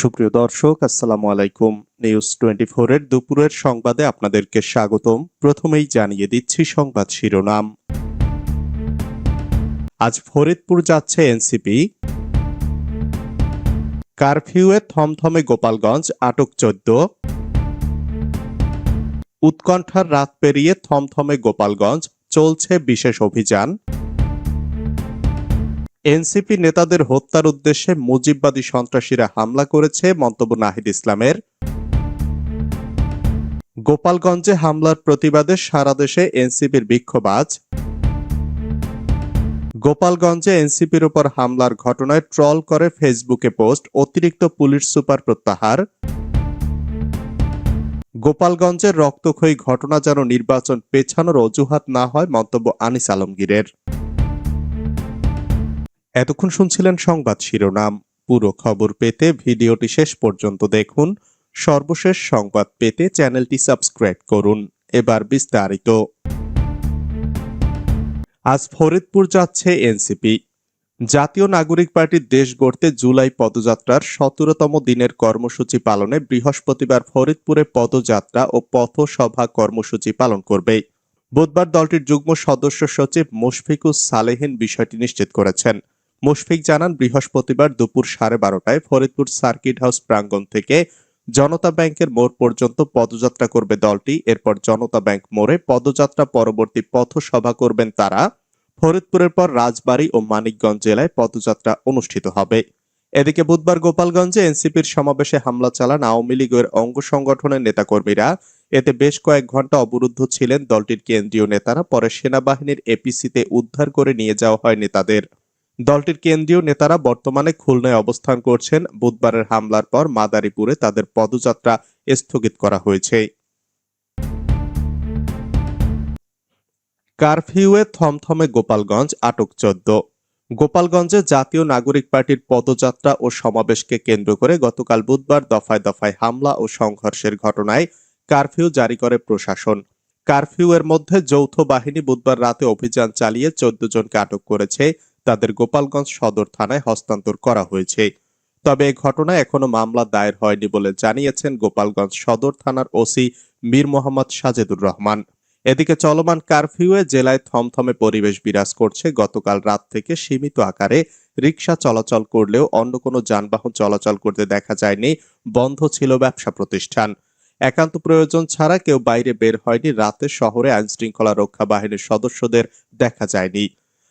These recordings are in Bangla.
সুপ্রিয় দর্শক, আসসালামু আলাইকুম। নিউজ টোয়েন্টি এর দুপুরের সংবাদে আপনাদেরকে স্বাগতম। প্রথমেই জানিয়ে দিচ্ছি সংবাদ শিরোনাম। আজ ফরিদপুর যাচ্ছে এনসিপি। কারফিউয়ে থমথমে গোপালগঞ্জ, আটক চোদ্দ। উৎকণ্ঠার রাত পেরিয়ে থমথমে গোপালগঞ্জ, চলছে বিশেষ অভিযান। এনসিপি নেতাদের হত্যার উদ্দেশ্যে মুজিববাদী সন্ত্রাসীরা হামলা করেছে মন্তব্য নাহিদ ইসলামের। গোপালগঞ্জে হামলার প্রতিবাদে সারা দেশে এনসিপির বিক্ষোভ আজ। গোপালগঞ্জে এনসিপির উপর হামলার ঘটনায় ট্রল করে ফেসবুকে পোস্ট, অতিরিক্ত পুলিশ সুপার প্রত্যাহার। গোপালগঞ্জের রক্তক্ষয়ী ঘটনা যেন নির্বাচন পেছানোর অজুহাত না হয়, মন্তব্য আনিস আলমগীরের। এতক্ষণ শুনছিলেন সংবাদ শিরোনাম। পুরো খবর পেতে ভিডিওটি শেষ পর্যন্ত দেখুন। সর্বশেষ সংবাদ পেতে চ্যানেলটি সাবস্ক্রাইব করুন। এবার বিস্তারিত। আজ ফরিদপুর যাচ্ছে এনসিপি। জাতীয় নাগরিক পার্টির দেশ গড়তে জুলাই পদযাত্রার সতেরোতম দিনের কর্মসূচি পালনে বৃহস্পতিবার ফরিদপুরে পদযাত্রা ও পথসভা কর্মসূচি পালন করবে। বুধবার দলটির যুগ্ম সদস্য সচিব মুশফিকুস সালেহিন বিষয়টি নিশ্চিত করেছেন। মুশফিক জানান, বৃহস্পতিবার দুপুর সাড়ে বারোটায় ফরিদপুর সার্কিট হাউস প্রাঙ্গণ থেকে জনতা ব্যাংকের মোড় পর্যন্ত পদযাত্রা করবে দলটি। এরপর জনতা ব্যাংক মোড়ে পদযাত্রা পরবর্তী পথসভা করবেন তারা। ফরিদপুরের পর রাজবাড়ী ও মানিকগঞ্জ জেলায় পদযাত্রা অনুষ্ঠিত হবে। এদিকে বুধবার গোপালগঞ্জে এনসিপির সমাবেশে হামলা চালান আওয়ামী লীগের অঙ্গ সংগঠনের নেতাকর্মীরা। এতে বেশ কয়েক ঘণ্টা অবরুদ্ধ ছিলেন দলটির কেন্দ্রীয় নেতারা, পরে সেনাবাহিনীর এপিসিতে উদ্ধার করে নিয়ে যাওয়া হয় নেতাদের দলটির কেন্দ্রীয় নেতারা বর্তমানে খুলনায় অবস্থান করছেন। বুধবারের হামলার পর মাদারীপুরে তাদের পদযাত্রা স্থগিত করা হয়েছে। কারফিউয়ে থমথমে গোপালগঞ্জ, আটক চোদ্দ। গোপালগঞ্জে জাতীয় নাগরিক পার্টির পদযাত্রা ও সমাবেশকে কেন্দ্র করে গতকাল বুধবার দফায় দফায় হামলা ও সংঘর্ষের ঘটনায় কারফিউ জারি করে প্রশাসন। কারফিউ এর মধ্যে যৌথ বাহিনী বুধবার রাতে অভিযান চালিয়ে চোদ্দ জনকে আটক করেছে। তাদের গোপালগঞ্জ সদর থানায় হস্তান্তর করা হয়েছে। তবে এই ঘটনায় এখনও মামলা দায়ের হয়নি বলে জানিয়েছেন গোপালগঞ্জ সদর থানার ওসি মীর মোহাম্মদ সাজেদুর রহমান। এদিকে চলমান কারফিউয়ে জেলায় থমথমে পরিবেশ বিরাজ করছে। গতকাল রাত থেকে সীমিত আকারে রিক্সা চলাচল করলেও অন্য কোনো যানবাহন চলাচল করতে দেখা যায়নি। বন্ধ ছিল ব্যবসা প্রতিষ্ঠান। একান্ত প্রয়োজন ছাড়া কেউ বাইরে বের হয়নি। রাতে শহরে আইনশৃঙ্খলা রক্ষা বাহিনীর সদস্যদের দেখা যায়নি।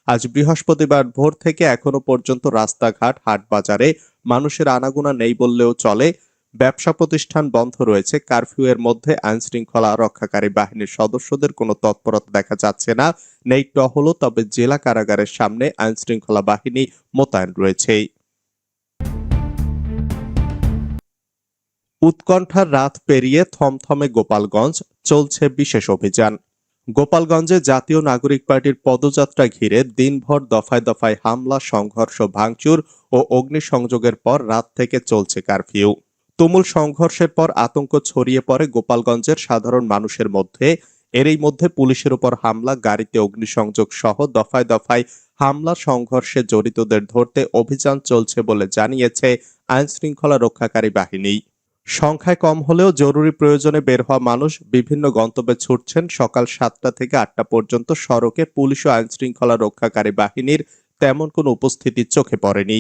আজ বৃহস্পতিবার ভোর থেকে এখনও পর্যন্ত রাস্তাঘাট হাট বাজারে মানুষের আনাগোনা নেই বললেও চলে। ব্যবসা প্রতিষ্ঠান বন্ধ রয়েছে। কারফিউ এর মধ্যে আইন শৃঙ্খলা রক্ষাকারী বাহিনীর সদস্যদের কোনো তৎপরতা দেখা যাচ্ছে না। নেই টহলও তবে জেলা কারাগারের সামনে আইন শৃঙ্খলা বাহিনী মোতায়েন রয়েছে উৎকণ্ঠার রাত পেরিয়ে থমথমে গোপালগঞ্জ, চলছে বিশেষ অভিযান। গোপালগঞ্জে জাতীয় নাগরিক পার্টির পদযাত্রা ঘিরে দিনভর দফায় দফায় হামলা, সংঘর্ষ, ভাঙচুর ও অগ্নিসংযোগের পর রাত থেকে চলছে কারফিউ। তুমুল সংঘর্ষের পর আতঙ্ক ছড়িয়ে পড়ে গোপালগঞ্জের সাধারণ মানুষের মধ্যে। এরই মধ্যে পুলিশের উপর হামলা, গাড়িতে অগ্নিসংযোগ সহ দফায় দফায় হামলা, সংঘর্ষে জড়িতদের ধরতে অভিযান চলছে বলে জানিয়েছে আইন শৃঙ্খলা রক্ষাকারী বাহিনী। সংখ্যায় কম হলেও জরুরি প্রয়োজনে বের হওয়া মানুষ বিভিন্ন গন্তব্যে ছুটছেন। সকাল সাতটা থেকে আটটা পর্যন্ত সড়কে পুলিশ ও আইন শৃঙ্খলা রক্ষাকারী বাহিনীর তেমন কোনো উপস্থিতি চোখে পড়েনি।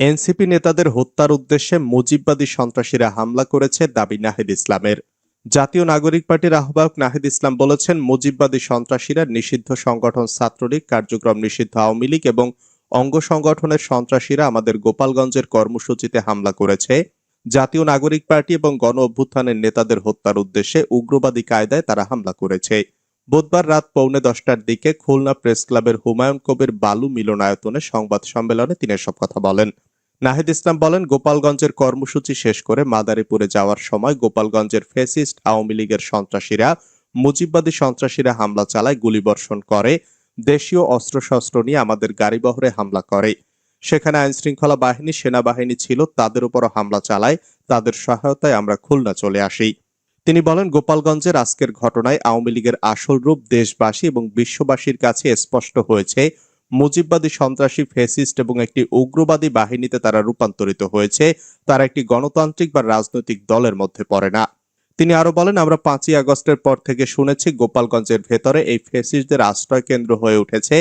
এনসিপি নেতাদের হত্যার উদ্দেশ্যে মুজিববাদী সন্ত্রাসীরা হামলা করেছে দাবি নাহিদ ইসলামের। জাতীয় নাগরিক পার্টির আহ্বায়ক নাহিদ ইসলাম বলেছেন, মুজিববাদী সন্ত্রাসীরা নিষিদ্ধ সংগঠন ছাত্রলীগ, কার্যক্রম নিষিদ্ধ আওয়ামী লীগ এবং অঙ্গ সংগঠনের সন্ত্রাসীরা আমাদের গোপালগঞ্জের কর্মসূচিতে হামলা করেছে। জাতীয় নাগরিক পার্টি এবং গণ অভ্যুত্থানের নেতাদের হত্যার উদ্দেশ্যে উগ্রবাদী কায়দায় তারা হামলা করেছে। বুধবার রাত পৌনে দশটার দিকে খুলনা প্রেস ক্লাবের হুমায়ুন কবির বালু মিলনায়তনে সংবাদ সম্মেলনে তিনি এসব কথা বলেন। নাহিদ ইসলাম বলেন, গোপালগঞ্জের কর্মসূচি শেষ করে মাদারীপুরে যাওয়ার সময় গোপালগঞ্জের ফেসিস্ট আওয়ামী লীগের সন্ত্রাসীরা, মুজিববাদী সন্ত্রাসীরা হামলা চালায়, গুলিবর্ষণ করে। দেশীয় অস্ত্রশস্ত্র নিয়ে আমাদের গাড়িবহরে হামলা করে। সেখানে আইন শৃঙ্খলা বাহিনী, সেনাবাহিনী ছিল, তাদের উপরও হামলা চালায়, তাদের সহায়তায় আমরা খুলনা চলে আসি। তিনি বলেন, গোপালগঞ্জের আজকের ঘটনায় আওয়ামী লীগের আসল রূপ দেশবাসী এবং বিশ্ববাসীর কাছে স্পষ্ট হয়েছে, মুজিববাদী সন্ত্রাসী ফেসিস্ট এবং একটি উগ্রবাদী বাহিনীতে তারা রূপান্তরিত হয়েছে, তারা একটি গণতান্ত্রিক বা রাজনৈতিক দলের মধ্যে পড়ে না। তিনি আরও বলেন, আমরা পাঁচই আগস্টের পর থেকে শুনেছি গোপালগঞ্জের ভেতরে এই ফেসিস্টদের আশ্রয় কেন্দ্র হয়ে উঠেছে।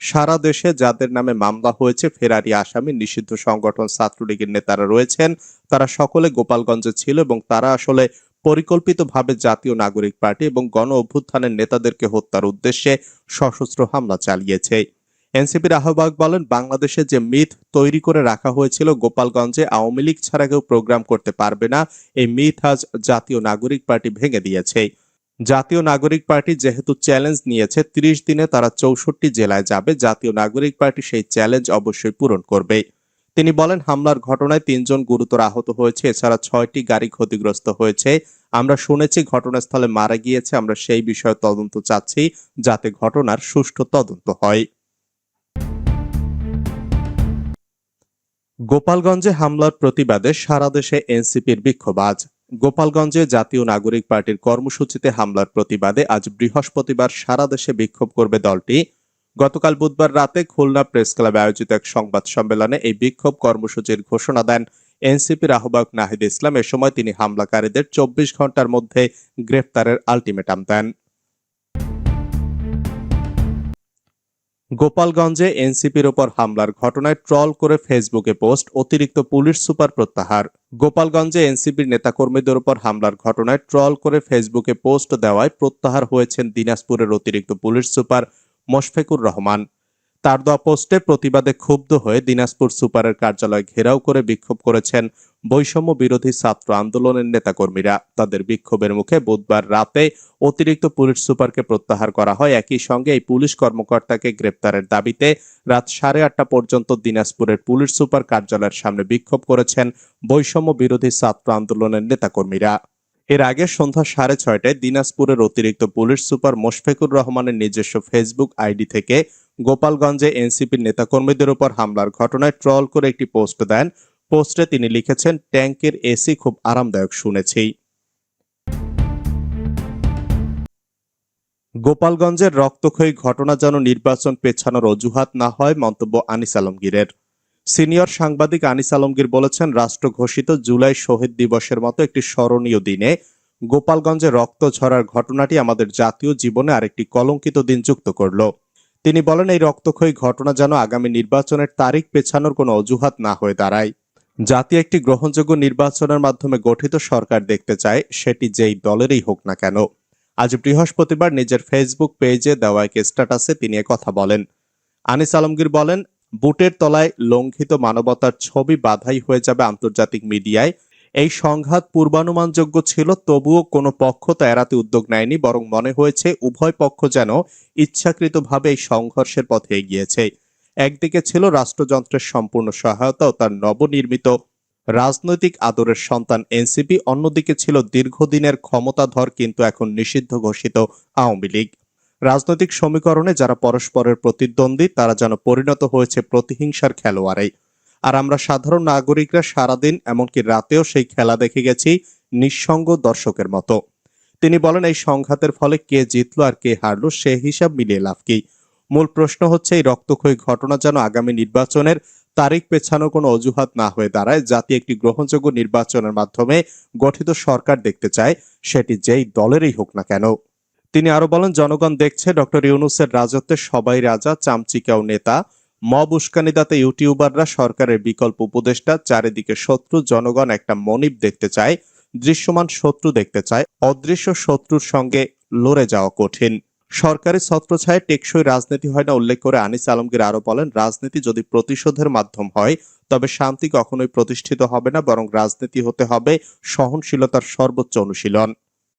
সারা দেশে যাদের নামে মামলা হয়েছে, ফেরারি আসামি, নিষিদ্ধ সংগঠন, ছাত্রলীগের নেতারা রয়েছেন। তারা সকলে গোপালগঞ্জে ছিল এবং তারা আসলে পরিকল্পিতভাবে জাতীয় নাগরিক পার্টি এবং গণ অভ্যুত্থানের নেতাদেরকে হত্যার উদ্দেশ্যে সশস্ত্র হামলা চালিয়েছে। এনসিপির আহ্বায়ক বলেন, বাংলাদেশে যে মিথ তৈরি করে রাখা হয়েছিল, গোপালগঞ্জে আওয়ামী লীগ ছাড়া কেউ প্রোগ্রাম করতে পারবে না। এই মিথ আজ জাতীয় নাগরিক পার্টি ভেঙে দিয়েছে। জাতীয় নাগরিক পার্টি যেহেতু চ্যালেঞ্জ নিয়েছে, ত্রিশ দিনে তারা চৌষট্টি জেলায় যাবে। জাতীয় নাগরিক পার্টি সেই চ্যালেঞ্জ অবশ্যই পূরণ করবে। তিনি বলেন, হামলার ঘটনায় তিনজন গুরুতর আহত হয়েছে, এছাড়া ছয়টি গাড়ি ক্ষতিগ্রস্ত হয়েছে। আমরা শুনেছি ঘটনাস্থলে মারা গিয়েছে, আমরা সেই বিষয়ে তদন্ত চাচ্ছি যাতে ঘটনার সুষ্ঠু তদন্ত হয়। গোপালগঞ্জে হামলার প্রতিবাদে সারা দেশে এনসিপির বিক্ষোভ আজ। গোপালগঞ্জে জাতীয় নাগরিক পার্টির কর্মসূচিতে হামলার প্রতিবাদে আজ বৃহস্পতিবার সারা দেশে বিক্ষোভ করবে দলটি। গতকাল বুধবার রাতে খুলনা প্রেস ক্লাবে আয়োজিত এক সংবাদ সম্মেলনে এই বিক্ষোভ কর্মসূচির ঘোষণা দেন এনসিপির আহ্বায়ক নাহিদ ইসলাম। এ সময় তিনি হামলাকারীদের চব্বিশ ঘণ্টার মধ্যে গ্রেফতারের আলটিমেটাম দেন। গোপালগঞ্জে এনসিপির ওপর হামলার ঘটনায় ট্রল করে ফেসবুকে পোস্ট, অতিরিক্ত পুলিশ সুপার প্রত্যাহার। গোপালগঞ্জে এনসিপির নেতাকর্মীদের ওপর হামলার ঘটনায় ট্রল করে ফেসবুকে পোস্ট দেওয়ায় প্রত্যাহার হয়েছেন দিনাজপুরের অতিরিক্ত পুলিশ সুপার মোশফেকুর রহমান। তার দেওয়া পোস্টে প্রতিবাদে ক্ষুব্ধ হয়ে দিনাজপুর সুপারের কার্যালয় ঘেরাও করে বিক্ষোভ করেছেন বৈষম্য বিরোধী ছাত্র আন্দোলনের নেতাকর্মীরা তাদের বিক্ষোভের মুখে বুধবার রাতে অতিরিক্ত পুলিশ সুপারকে প্রত্যাহার করা হয়। একই সঙ্গে এই পুলিশ কর্মকর্তাকে গ্রেপ্তারের দাবিতে রাত সাড়ে আটটা পর্যন্ত দিনাজপুরের পুলিশ সুপার কার্যালয়ের সামনে বিক্ষোভ করেছেন বৈষম্য বিরোধী ছাত্র আন্দোলনের নেতাকর্মীরা। এর আগে সন্ধ্যা সাড়ে ছয়টায় দিনাজপুরের অতিরিক্ত পুলিশ সুপার মোশফেকুর রহমানের নিজস্ব ফেসবুক আইডি থেকে গোপালগঞ্জে এনসিপির নেতাকর্মীদের উপর হামলার ঘটনায় ট্রল করে একটি পোস্ট দেন পোস্টে তিনি লিখেছেন ট্যাঙ্কের এসি খুব আরামদায়ক, শুনেছি। গোপালগঞ্জের রক্তক্ষয়ী ঘটনা যেন নির্বাচন পেছানোর অজুহাত না হয়, মন্তব্য আনিস আলমগীরের। সিনিয়র সাংবাদিক আনিস আলমগীর বলেছেন, রাষ্ট্র ঘোষিত জুলাই শহীদ দিবসের মতো একটি স্মরণীয় দিনে গোপালগঞ্জে রক্ত ঝরার ঘটনাটি আমাদের জাতীয় জীবনে আরেকটি কলঙ্কিত দিন যুক্ত করল। তিনি বলেন, এই রক্তক্ষয়ী ঘটনা যেন আগামী নির্বাচনের তারিখ পেছানোর কোনো অজুহাত না হয়ে দাঁড়ায়। জাতি একটি গ্রহণযোগ্য নির্বাচনের মাধ্যমে গঠিত সরকার দেখতে চায়, সেটি যেই দলেরই হোক না কেন। আজ বৃহস্পতিবার নিজের ফেসবুক পেজে দেওয়া এক স্ট্যাটাসে তিনি কথা বলেন। আনিস আলমগীর বলেন, বুটের তলায় লঙ্ঘিত মানবতার ছবি বাধাই হয়ে যাবে আন্তর্জাতিক মিডিয়ায়। এই সংঘাত পূর্বানুমানযোগ্য ছিল, তবুও কোনো পক্ষ তা এড়াতে উদ্যোগ নেয়নি, বরং মনে হয়েছে উভয় পক্ষ যেন ইচ্ছাকৃতভাবে এই সংঘর্ষের পথে এগিয়েছে। একদিকে ছিল রাষ্ট্রযন্ত্রের সম্পূর্ণ সহায়তা ও তার নবনির্মিত রাজনৈতিক আদরের সন্তান এনসিপি, অন্যদিকে ছিল দীর্ঘদিনের ক্ষমতাধর কিন্তু এখন নিষিদ্ধ ঘোষিত আওয়ামী লীগ। রাজনৈতিক সমীকরণে যারা পরস্পরের প্রতিদ্বন্দ্বী, তারা যেন পরিণত হয়েছে প্রতিহিংসার খেলোয়াড়ে আর আমরা সাধারণ নাগরিকরা সারাদিন, এমনকি রাতেও সেই খেলা দেখে গেছি নিঃসঙ্গ দর্শকের মতো। তিনি বলেন, এই সংঘাতের ফলে কে জিতলো আর কে হারলো, সে হিসাব মিলিয়ে লাভ কি? মূল প্রশ্ন হচ্ছে, এই রক্তক্ষয়ী ঘটনা যেন আগামী নির্বাচনের তারিখ পেছানো কোনো অজুহাত না হয়ে দাঁড়ায়। জাতি একটি গ্রহণযোগ্য নির্বাচনের মাধ্যমে গঠিত সরকার দেখতে চায়, সেটি যেই দলেরই হোক না কেন। তিনি আরও বলেন, জনগণ দেখছে ডক্টর ইউনুসের রাজত্বে সবাই রাজা, চামচিকাও নেতা। মব উস্কানিদাতে ইউটিউবাররা, সরকারের বিকল্প উপদেষ্টা, চারিদিকে শত্রু, জনগণ একটা মনিব দেখতে চায়, দৃশ্যমান শত্রু দেখতে চায়, অদৃশ্য শত্রুর সঙ্গে লড়ে যাওয়া কঠিন। সরকারি ছত্রছায় টেকসই রাজনীতি হয় না উল্লেখ করে আনিস আলমগীর আরও বলেন, রাজনীতি যদি প্রতিশোধের মাধ্যম হয়, তবে শান্তি কখনোই প্রতিষ্ঠিত হবে না, বরং রাজনীতি হতে হবে সহনশীলতার সর্বোচ্চ অনুশীলন।